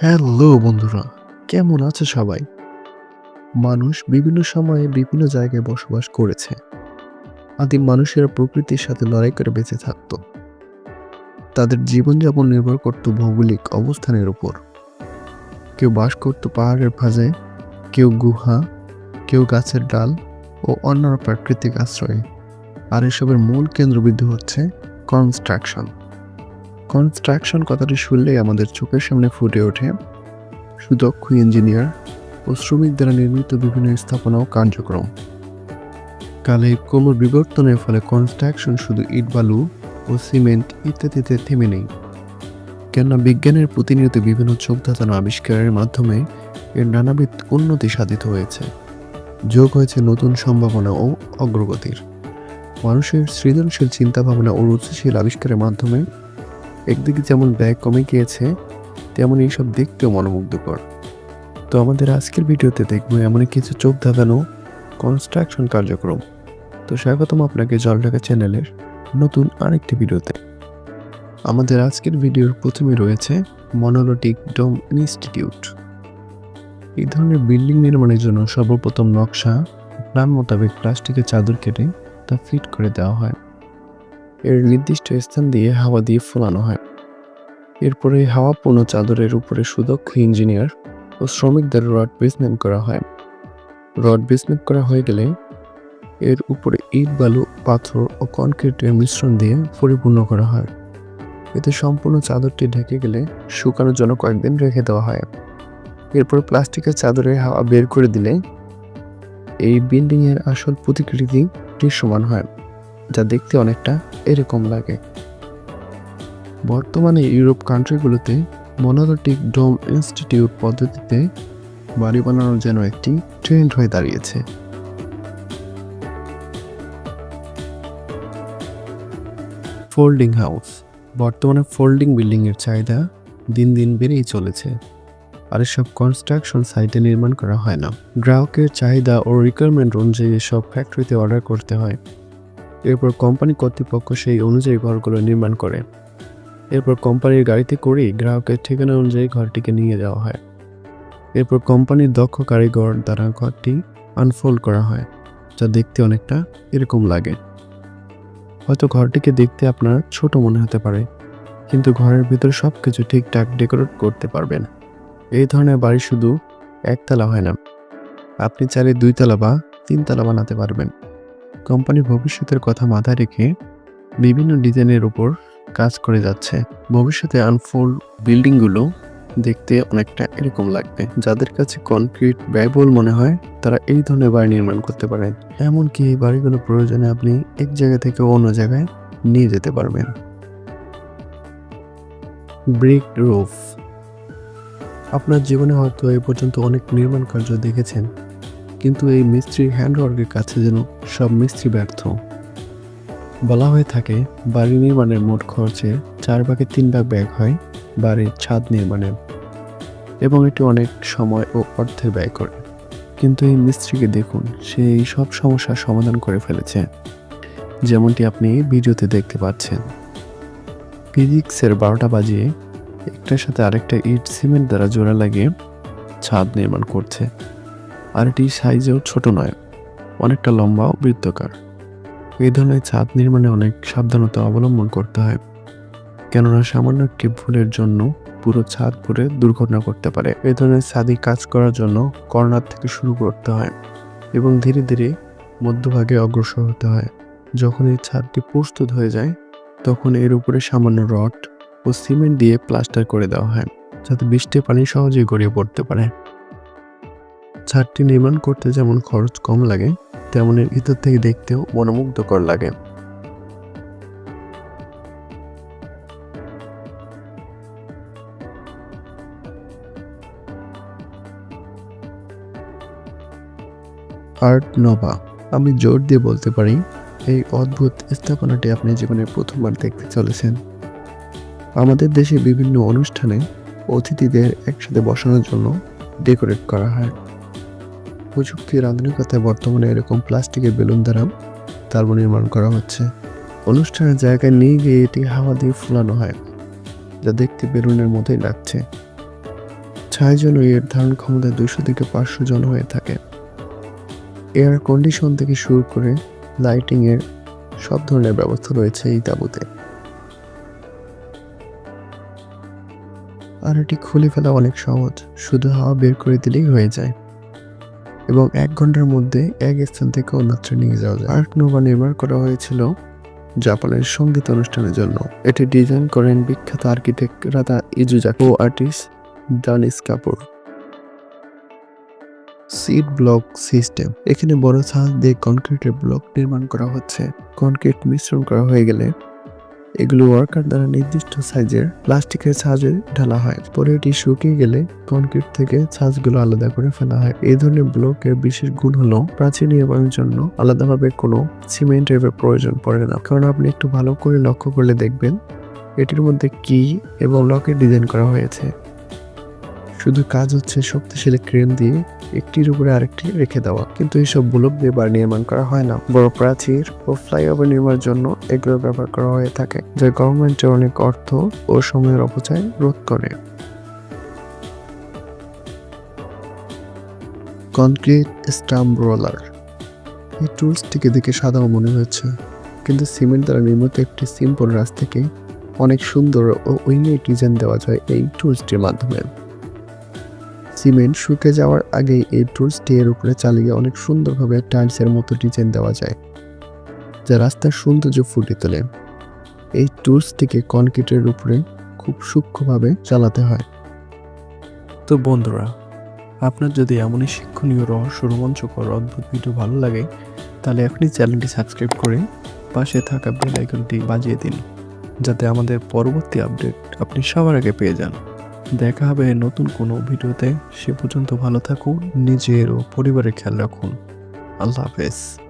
Hello বন্ধুরা, কেমন আছে সবাই? মানুষ বিভিন্ন সময়ে বিভিন্ন জায়গায় বসবাস করেছে। আদিম মানুষেরা প্রকৃতির সাথে লড়াই করে বেঁচে থাকত। তাদের জীবনযাপন নির্ভর করত ভৌগোলিক অবস্থানের উপর। কেউ বাস করত পাহাড়ের ভাঁজে, কেউ গুহা, কেউ গাছের ডাল ও অন্যান্য প্রাকৃতিক আশ্রয়ে। আর এসবের মূল কেন্দ্রবিন্দু হচ্ছে কনস্ট্রাকশন। কনস্ট্রাকশন কথাটি শুনলেই আমাদের চোখের সামনে ফুটে ওঠে। সুদক্ষ ইঞ্জিনিয়ার ও শ্রমিক দ্বারা নির্মিত বিভিন্ন স্থাপনা ও কার্যক্রম। কালে কোমর বিবর্তনের ফলে কনস্ট্রাকশন শুধু ইট, বালু ও সিমেন্ট ইত্যাদিতে থেমে নেই। কেননা বিজ্ঞানের প্রতিনিয়ত বিভিন্ন চোখ ধাঁধানো আবিষ্কারের মাধ্যমে এর নানাবিধ উন্নতি সাধিত হয়েছে। যোগ হয়েছে নতুন সম্ভাবনা ও অগ্রগতির। মানুষের সৃজনশীল চিন্তাভাবনা ও রুচিশীল আবিষ্কারের মাধ্যমে একদিকে যেমন ব্যয় কমে গিয়েছে, তেমন এইসব দেখতেও মনোমুগ্ধকর। তো আমাদের আজকের ভিডিওতে দেখব এমন কিছু চোখ ধাঁধানো কনস্ট্রাকশন কার্যক্রম। তো স্বাগতম আপনাকে জলঢাকা চ্যানেলের নতুন আরেকটি ভিডিওতে। আমাদের আজকের ভিডিওর প্রথমে রয়েছে মনোলটিক ডোম ইনস্টিটিউট। এই ধরনের বিল্ডিং নির্মাণের জন্য সর্বপ্রথম নকশা প্ল্যান মোতাবেক প্লাস্টিকের চাদর কেটে তা ফিট করে দেওয়া হয়। এর নির্দিষ্ট স্থান দিয়ে হাওয়া দিয়ে ফোলানো হয়। এরপরে হাওয়া হাওয়াপূর্ণ চাদরের উপরে সুদক্ষ ইঞ্জিনিয়ার ও শ্রমিকদের রড বেসমেন্ট করা হয়। রড বেসমেন্ট করা হয়ে গেলে এর উপরে ইট, বালু, পাথর ও কনক্রিটের মিশ্রণ দিয়ে পরিপূর্ণ করা হয়। এতে সম্পূর্ণ চাদরটি ঢেকে গেলে শুকানোর জন্য কয়েকদিন রেখে দেওয়া হয়। এরপর প্লাস্টিকের চাদরে হাওয়া বের করে দিলে এই বিল্ডিংয়ের আসল প্রতিকৃতি দৃশ্যমান হয়। যা দেখতে অনেকটা এরকম লাগে। বর্তমানে ইউরোপ কান্ট্রিগুলোতে মনোলিটিক ডোম ইনস্টিটিউট পদ্ধতিতে বাড়ি বানানো যেন একটি ট্রেন্ড হয়ে দাঁড়িয়েছে। Folding house. বর্তমানে ফোল্ডিং বিল্ডিংয়ের চাহিদা দিন দিন বেড়েই চলেছে। আর এসব কনস্ট্রাকশন সাইটে নির্মাণ করা হয় না। গ্রাহকের চাহিদা ও রিকোয়ারমেন্ট অনুযায়ী এসব ফ্যাক্টরিতে অর্ডার করতে হয়। এরপর কোম্পানি কর্তৃপক্ষ সেই অনুযায়ী ঘরগুলো নির্মাণ করে। এরপর কোম্পানির গাড়িতে করেই গ্রাহকের ঠিকানা অনুযায়ী ঘরটিকে নিয়ে যাওয়া হয়। এরপর কোম্পানির দক্ষ কারিগর দ্বারা ঘরটি আনফোল্ড করা হয়, যা দেখতে অনেকটা এরকম লাগে। হয়তো ঘরটিকে দেখতে আপনার ছোট মনে হতে পারে, কিন্তু ঘরের ভিতর সব কিছু ঠিকঠাক ডেকোরেট করতে পারবেন। এই ধরনের বাড়ি শুধু একতলা হয় না, আপনি চাইলে দুইতলা বা তিনতলা বানাতে পারবেন। কোম্পানি ভবিষ্যতের কথা মাথায় রেখে বিভিন্ন ডিজাইনের উপর কাজ করে যাচ্ছে। ভবিষ্যতে আনফোল্ড বিল্ডিংগুলো দেখতে অনেকটা এরকম লাগবে। যাদের কাছে কনক্রিট ব্যয়বহুল মনে হয়, তারা এই ধরনের বাড়ি নির্মাণ করতে পারেন। এমনকি এই বাড়িগুলো প্রয়োজনে আপনি এক জায়গা থেকে অন্য জায়গায় নিয়ে যেতে পারবেন। ব্রিক রুফ আপনার জীবনে হয়তো এ পর্যন্ত অনেক নির্মাণ কার্য দেখেছেন। কিন্তু এই মিস্ত্রির হ্যান্ডওয়ার্কের কাছে যেন সব মিস্ত্রি ব্যর্থ। বলা হয়ে থাকে, বাড়ি নির্মাণের মোট খরচে চার ভাগে তিন ভাগ ব্যয় হয় বাড়ির ছাদ নির্মাণে এবং এটি অনেক সময় ও অর্থের ব্যয় করে। কিন্তু এই মিস্ত্রিকে দেখুন, সে এই সব সমস্যার সমাধান করে ফেলেছে। যেমনটি আপনি ভিডিওতে দেখতে পাচ্ছেন। ফিজিক্সের বারোটা বাজিয়ে একটার সাথে আরেকটা ইট সিমেন্ট দ্বারা জোড়া লাগিয়ে ছাদ নির্মাণ করছে। আর এটি সাইজেও ছোট নয়, অনেকটা লম্বা ও বৃত্তকার। এই ধরনের ছাদ নির্মাণে অনেক সাবধানতা অবলম্বন করতে হয়, কেননা সামান্য একটি ভুলের জন্য পুরো ছাদ পুরে দুর্ঘটনা করতে পারে। এই ধরনের ছাদি কাজ করার জন্য কর্নার থেকে শুরু করতে হয় এবং ধীরে ধীরে মধ্যভাগে অগ্রসর হতে হয়। যখন এই ছাদটি প্রস্তুত হয়ে যায়, তখন এর উপরে সামান্য রড ও সিমেন্ট দিয়ে প্লাস্টার করে দেওয়া হয়, যাতে বৃষ্টির পানি সহজেই গড়িয়ে পড়তে পারে। ছাদটি নির্মাণ করতে যেমন খরচ কম লাগে, তেমন এর ভিতর থেকে দেখতেও মনোমুগ্ধকর লাগে। আর্ট নভা আমি জোর দিয়ে বলতে পারি, এই অদ্ভুত স্থাপনাটি আপনি জীবনে প্রথমবার দেখতে চলেছেন। আমাদের দেশে বিভিন্ন অনুষ্ঠানে অতিথিদের একসাথে বসানোর জন্য ডেকোরেট করা হয়। প্রযুক্তির আধুনিকতায় বর্তমানে এরকম প্লাস্টিকের বেলুন দ্বারা তার্ব নির্মাণ করা হচ্ছে। অনুষ্ঠানের জায়গায় নিয়ে গিয়ে এটি হাওয়া দিয়ে ফুলানো হয়, যা দেখতে বেলুনের মতোই লাগছে। ছাই জন্য এর ধারণ ক্ষমতা দুশো থেকে পাঁচশো জন হয়ে থাকে। এয়ার কন্ডিশন থেকে শুরু করে লাইটিং এর সব ধরনের ব্যবস্থা রয়েছে এই তাঁবুতে। আর এটি খুলে ফেলা অনেক সহজ, শুধু হাওয়া বের করে দিলেই হয়ে যায়। এবং এক ঘণ্টার মধ্যে এক স্থান থেকে অন্যত্র নিয়ে যাওয়া যায়। আর্ক নোভা নির্মাণ করা হয়েছিল জাপানের সংগীত অনুষ্ঠানের জন্য। এটি ডিজাইন করেন বিখ্যাত আর্কিটেক্ট রাধা ইজুজাক আর্টিস্ট ডানিস কাপুর। Seat block system. এখানে বড় ছাদ দিয়ে কনক্রিটের ব্লক নির্মাণ করা হচ্ছে। কনক্রিট মিশ্রণ করা হয়ে গেলে এগুলো ওয়ার্কার দ্বারা নির্দিষ্ট সাইজের প্লাস্টিকের ছাঁচে ঢালা হয়। পরে এটি শুকিয়ে গেলে কনক্রিট থেকে ছাঁচগুলো আলাদা করে ফেলা হয়। এই ধরনের ব্লকের বিশেষ গুণ হলো প্রাচীন নির্মাণের জন্য আলাদাভাবে কোনো সিমেন্টের প্রয়োজন পড়ে না। কারণ আপনি একটু ভালো করে লক্ষ্য করলে দেখবেন এটির মধ্যে কি এবং লকের ডিজাইন করা হয়েছে। শুধু কাজ হচ্ছে শক্তিশালী ক্রেন দিয়ে একটির উপরে আরেকটি রেখে দেওয়া। কিন্তু এইসব ব্লক দিয়ে বার নির্মাণ করা হয় না। বড় প্রাচীর ও ফ্লাইওভার নির্মাণের জন্য এগুলো ব্যবহার করা হয়ে থাকে, যা গভর্নমেন্টের অনেক অর্থ ও সময়ের অপচয় রোধ করে। Concrete stamp roller. এই টুলসটিকে দেখে সাধারণ মনে হচ্ছে। কিন্তু সিমেন্ট দ্বারা নির্মিত একটি সিম্পল রাস্তাকে অনেক সুন্দর ও উইনিক ডিজাইন দেওয়া যায় এই টুলসটির মাধ্যমে। সিমেন্ট শুকে যাওয়ার আগেই এই টুলসটি এর উপরে চালিয়ে অনেক সুন্দরভাবে টাইলসের মতো ডিজাইন দেওয়া যায়, যা রাস্তার সৌন্দর্য ফুটিয়ে তোলে। এই টুলসটিকে কনক্রিটের উপরে খুব সূক্ষ্মভাবে চালাতে হয়। তো বন্ধুরা, আপনার যদি এমনই শিক্ষণীয় রহস্য রোমাঞ্চকর অদ্ভুত ভিডিও ভালো লাগে, তাহলে এখনই চ্যানেলটি সাবস্ক্রাইব করে পাশে থাকা বেল আইকনটি বাজিয়ে দিন, যাতে আমাদের পরবর্তী আপডেট আপনি সবার আগে পেয়ে যান। দেখা হবে নতুন কোনো ভিডিওতে। সে পর্যন্ত ভালো থাকুন, নিজের ও পরিবারের খেয়াল রাখুন। আল্লাহ হাফেজ।